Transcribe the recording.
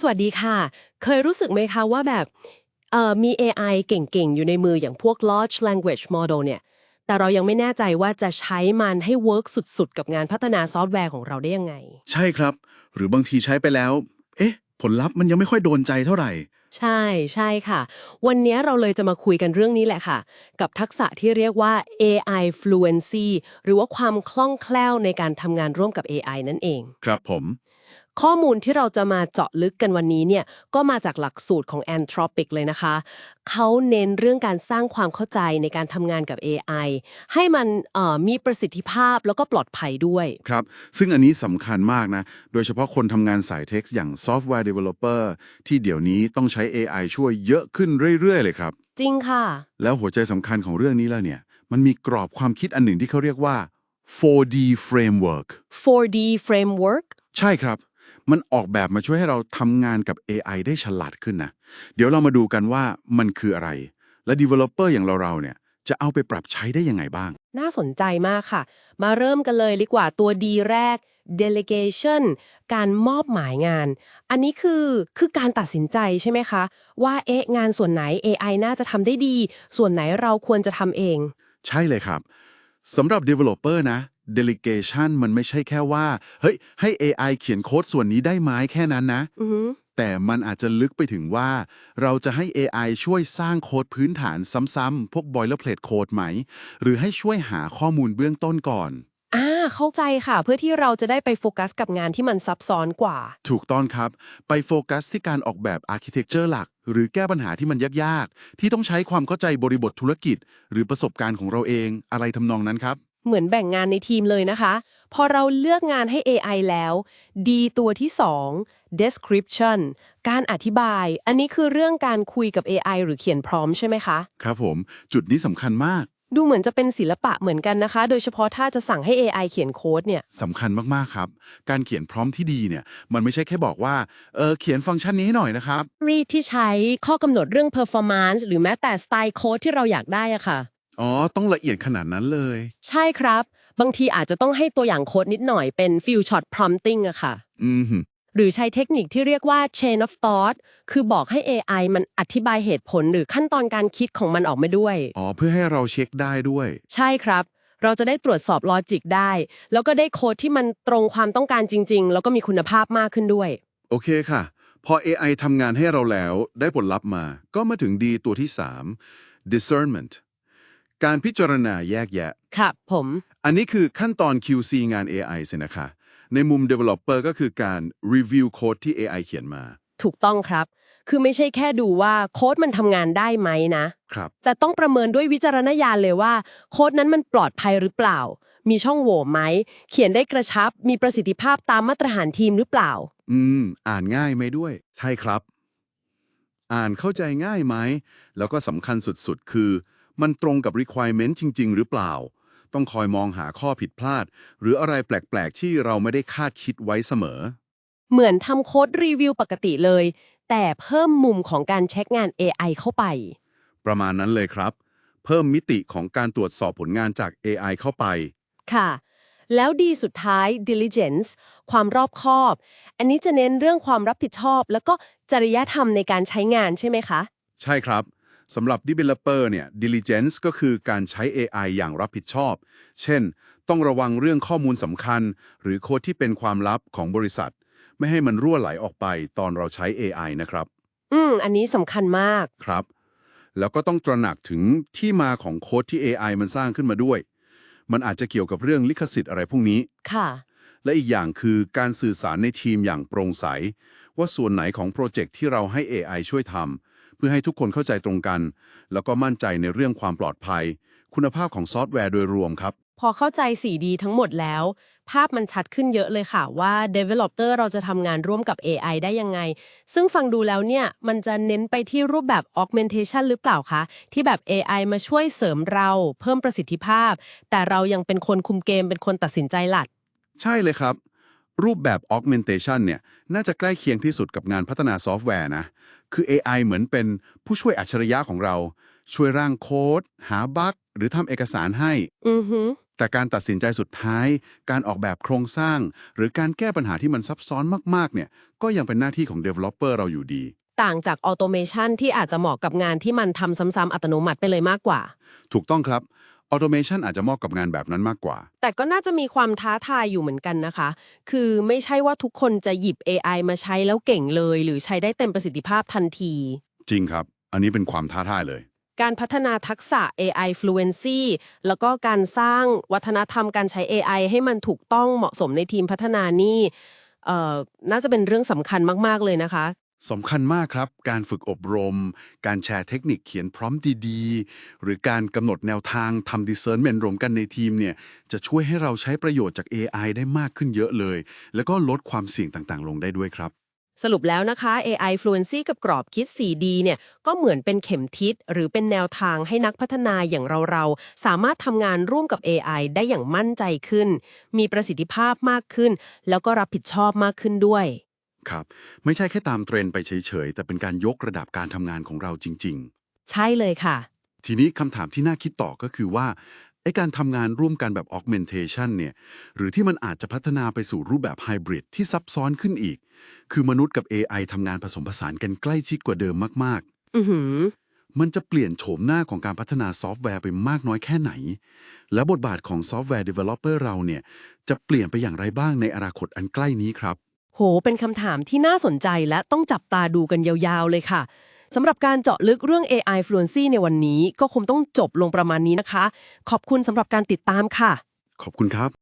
สวัสดีค่ะ เคยรู้สึกไหมคะว่าแบบเอ่อมี AI เก่งๆ อยู่ในมืออย่างพวก large language model เนี่ย แต่เรายังไม่แน่ใจว่าจะใช้มันให้ work สุดๆ กับงานพัฒนาซอฟต์แวร์ของเราได้ยังไง ใช่ครับ หรือบางทีใช้ไปแล้ว เอ๊ะ ผลลัพธ์มันยังไม่ค่อยโดนใจเท่าไหร่ ใช่ใช่ค่ะ วันนี้เราเลยจะมาคุยกันเรื่องนี้แหละค่ะ กับทักษะที่เรียกว่า AI fluency หรือว่าความคล่องแคล่วในการทำงานร่วมกับ AI นั่นเอง ครับผม ข้อมูลที่เราจะมาเจาะลึกกันวันนี้เนี่ยก็มาจากหลักสูตรของ Anthropic เลยนะคะ เขาเน้นเรื่องการสร้างความเข้าใจในการทำงานกับ AI ให้มันเอ่อมีประสิทธิภาพแล้วก็ปลอดภัยด้วยครับ ซึ่งอันนี้สำคัญมากนะ โดยเฉพาะคนทำงานสายเท็กซ์อย่าง Software Developer ที่เดี๋ยวนี้ต้องใช้ AI ช่วยเยอะขึ้นเรื่อย ๆ เลยครับ จริงค่ะ แล้วหัวใจสำคัญของเรื่องนี้แล้วเนี่ยมันมีกรอบความคิดอันหนึ่งที่เขาเรียกว่า 4D framework 4D framework ใช่ครับ มันออกแบบมาช่วยให้เราทำงานกับ AI ได้ฉลาดขึ้นนะ เดี๋ยวเรามาดูกันว่ามันคืออะไร และ Developer อย่างเราๆเนี่ยจะเอาไปปรับใช้ได้ยังไงบ้าง น่าสนใจมากค่ะ มาเริ่มกันเลยดีกว่าตัวดีแรก delegation การมอบหมายงาน อันนี้คือคือการตัดสินใจใช่ไหมคะ ว่าเอ๊ะงานส่วนไหน AI น่าจะทำได้ดี ส่วนไหนเราควรจะทำเอง ใช่เลยครับสำหรับ Developer นะ Delegation มันไม่ใช่แค่ว่า เฮ้ย ให้ AI เขียนโค้ดส่วนนี้ได้ไหมแค่นั้นนะ อือหือแต่มันอาจจะลึกไปถึงว่า เราจะให้ AI ช่วยสร้างโค้ดพื้นฐานซ้ำๆพวก boilerplate โค้ดไหม หรือให้ช่วยหาข้อมูลเบื้องต้นก่อน อ่าเข้าใจค่ะ เพื่อที่เราจะได้ไปโฟกัสกับงานที่มันซับซ้อนกว่า ถูกต้องครับ ไปโฟกัสที่การออกแบบ Architecture หลัก หรือแก้ปัญหาที่มันยาก ๆ ที่ต้องใช้ความเข้าใจบริบทธุรกิจ หรือประสบการณ์ของเราเองอะไรทำนองนั้นครับ เหมือนแบ่งงานในทีมเลยนะคะ พอเราเลือกงานให้ AI แล้วดีตัวที่ 2 description การอธิบาย อันนี้คือเรื่องการคุยกับ AI หรือเขียนพร้อมใช่ไหมคะ ครับผม จุดนี้สำคัญมาก ดูเหมือนจะเป็นศิลปะเหมือนกันนะคะ โดยเฉพาะถ้าจะสั่งให้ AI เขียนโค้ดเนี่ย สำคัญมากๆครับ การเขียนพร้อมที่ดีเนี่ย มันไม่ใช่แค่บอกว่า เออเขียนฟังก์ชันนี้ให้หน่อยนะครับ รีดที่ใช้ข้อกำหนดเรื่อง performance หรือแม้แต่สไตล์โค้ดที่เราอยากได้อะค่ะ อ๋อ ต้องละเอียดขนาดนั้นเลย ใช่ครับ บางทีอาจจะต้องให้ตัวอย่างโค้ดนิดหน่อยเป็น few shot prompting อะค่ะ อืมหรือใช้เทคนิคที่เรียกว่า chain of thought คือบอกให้ AI มันอธิบายเหตุผลหรือขั้นตอนการคิดของมันออกมาด้วย อ๋อ เพื่อให้เราเช็คได้ด้วย ใช่ครับ เราจะได้ตรวจสอบลอจิกได้ แล้วก็ได้โค้ดที่มันตรงความต้องการจริง ๆ แล้วก็มีคุณภาพมากขึ้นด้วย โอเคค่ะ พอ AI ทำงานให้เราแล้ว ได้ผลลัพธ์มา ก็มาถึงดีตัวที่ 3 discernment การพิจารณาแยกแยะ ครับผม อันนี้คือขั้นตอน QC งาน AI สินะคะ ในมุม developer ก็คือการ review โค้ดที่ AI เขียนมา ถูกต้องครับ คือไม่ใช่แค่ดูว่าโค้ดมันทำงานได้ไหมนะ ครับ แต่ต้องประเมินด้วยวิจารณญาณเลยว่า โค้ดนั้นมันปลอดภัยหรือเปล่า มีช่องโหว่ไหม เขียนได้กระชับ มีประสิทธิภาพตามมาตรฐานทีมหรือเปล่า อืม อ่านง่ายไหมด้วย ใช่ครับ อ่านเข้าใจง่ายไหม แล้วก็สำคัญสุดๆ คือ มันตรงกับ requirement จริง ๆ หรือเปล่า ต้องคอยมองหาข้อผิดพลาด หรืออะไรแปลก ๆ ที่เราไม่ได้คาดคิดไว้เสมอ เหมือนทำโค้ดรีวิวปกติเลย แต่เพิ่มมุมของการเช็คงาน AI เข้าไป ประมาณนั้นเลยครับ เพิ่มมิติของการตรวจสอบผลงานจาก AI เข้าไป ค่ะ แล้วดีสุดท้าย diligence ความรอบคอบ อันนี้จะเน้นเรื่องความรับผิดชอบ แล้วก็จริยธรรมในการใช้งานใช่ไหมคะ ใช่ครับ สำหรับ developer เนี่ย diligence ก็คือการใช้ AI อย่างรับผิดชอบ เช่น ต้องระวังเรื่องข้อมูลสำคัญ หรือโค้ดที่เป็นความลับของบริษัท ไม่ให้มันรั่วไหลออกไปตอนเราใช้ AI นะครับ อืม อันนี้สำคัญมาก ครับ แล้วก็ต้องตระหนักถึงที่มาของโค้ดที่ AI มันสร้างขึ้นมาด้วย มันอาจจะเกี่ยวกับเรื่องลิขสิทธิ์อะไรพวกนี้ ค่ะ และอีกอย่างคือการสื่อสารในทีมอย่างโปร่งใส ว่าส่วนไหนของโปรเจกต์ที่เราให้ AI ช่วยทำ เพื่อให้ทุกคนเข้าใจตรงกัน แล้วก็มั่นใจในเรื่องความปลอดภัย คุณภาพของซอฟต์แวร์โดยรวมครับ พอเข้าใจ 4D ทั้งหมดแล้ว ภาพมันชัดขึ้นเยอะเลยค่ะว่า developer เราจะทำงานร่วมกับ AI ได้ยังไง ซึ่งฟังดูแล้วเนี่ยมันจะเน้นไปที่รูปแบบ augmentation หรือเปล่าคะ ที่แบบ AI มาช่วยเสริมเรา เพิ่มประสิทธิภาพ แต่เรายังเป็นคนคุมเกมเป็นคนตัดสินใจหลัก ใช่เลยครับ รูปแบบ augmentation เนี่ยน่าจะใกล้เคียงที่สุดกับงานพัฒนาซอฟต์แวร์นะ คือ AI เหมือนเป็นผู้ช่วยอัจฉริยะของเรา ช่วยร่างโค้ด หาบั๊กหรือทำเอกสารให้อือฮึแต่การตัดสินใจสุดท้าย การออกแบบโครงสร้าง หรือการแก้ปัญหาที่มันซับซ้อนมากๆ เนี่ย ก็ยังเป็นหน้าที่ของ Developer เราอยู่ดี ต่างจากออโตเมชันที่อาจจะเหมาะกับงานที่มันทำซ้ำๆอัตโนมัติไปเลยมากกว่า ถูกต้องครับ Automation อาจจะเหมาะกับงานแบบนั้นมากกว่า แต่ก็น่าจะมีความท้าทายอยู่เหมือนกันนะคะ คือไม่ใช่ว่าทุกคนจะหยิบ AI มาใช้แล้วเก่งเลย หรือใช้ได้เต็มประสิทธิภาพทันที จริงครับ อันนี้เป็นความท้าทายเลย การพัฒนาทักษะ AI fluency แล้วก็การสร้างวัฒนธรรมการใช้ AI ให้มันถูกต้องเหมาะสมในทีมพัฒนานี่เอ่อน่าจะเป็นเรื่องสำคัญมาก ๆ เลยนะคะ สำคัญมากครับ การฝึกอบรม การแชร์เทคนิคเขียนพร้อมดีๆ หรือการกำหนดแนวทางทำ discernment รวมกันในทีมเนี่ยจะช่วยให้เราใช้ประโยชน์จาก AI ได้มากขึ้นเยอะเลย แล้วก็ลดความเสี่ยงต่างๆ ลงได้ด้วยครับ สรุปแล้วนะคะ AI fluency กับกรอบคิด 4D เนี่ยก็เหมือนเป็นเข็มทิศ หรือเป็นแนวทางให้นักพัฒนาอย่างเราๆ สามารถทำงานร่วมกับ AI ได้อย่างมั่นใจขึ้น มีประสิทธิภาพมากขึ้น แล้วก็รับผิดชอบมากขึ้นด้วย ครับ ไม่ใช่แค่ตามเทรนด์ไปเฉยๆ แต่เป็นการยกระดับการทำงานของเราจริง ใช่เลยค่ะ ๆ ทีนี้คำถามที่น่าคิดต่อก็คือว่าไอการทำงานร่วมกันแบบ augmentation เนี่ย หรือที่มันอาจจะพัฒนาไปสู่รูปแบบไฮบริดที่ซับซ้อนขึ้นอีก คือมนุษย์กับ AI ทำงานผสมผสานกันใกล้ชิดกว่าเดิมมาก ๆ อือหือ มันจะเปลี่ยนโฉมหน้าของการพัฒนาซอฟต์แวร์ไปมากน้อยแค่ไหน และบทบาทของซอฟต์แวร์ Developer เราเนี่ย จะเปลี่ยนไปอย่างไรบ้างในอนาคตอันใกล้นี้ครับ โห เป็นคำถามที่น่าสนใจและต้องจับตาดูกันยาวๆเลยค่ะสำหรับการเจาะลึกเรื่อง AI fluency ในวันนี้ก็คงต้องจบลงประมาณนี้นะคะ ขอบคุณสำหรับการติดตามค่ะ ขอบคุณครับ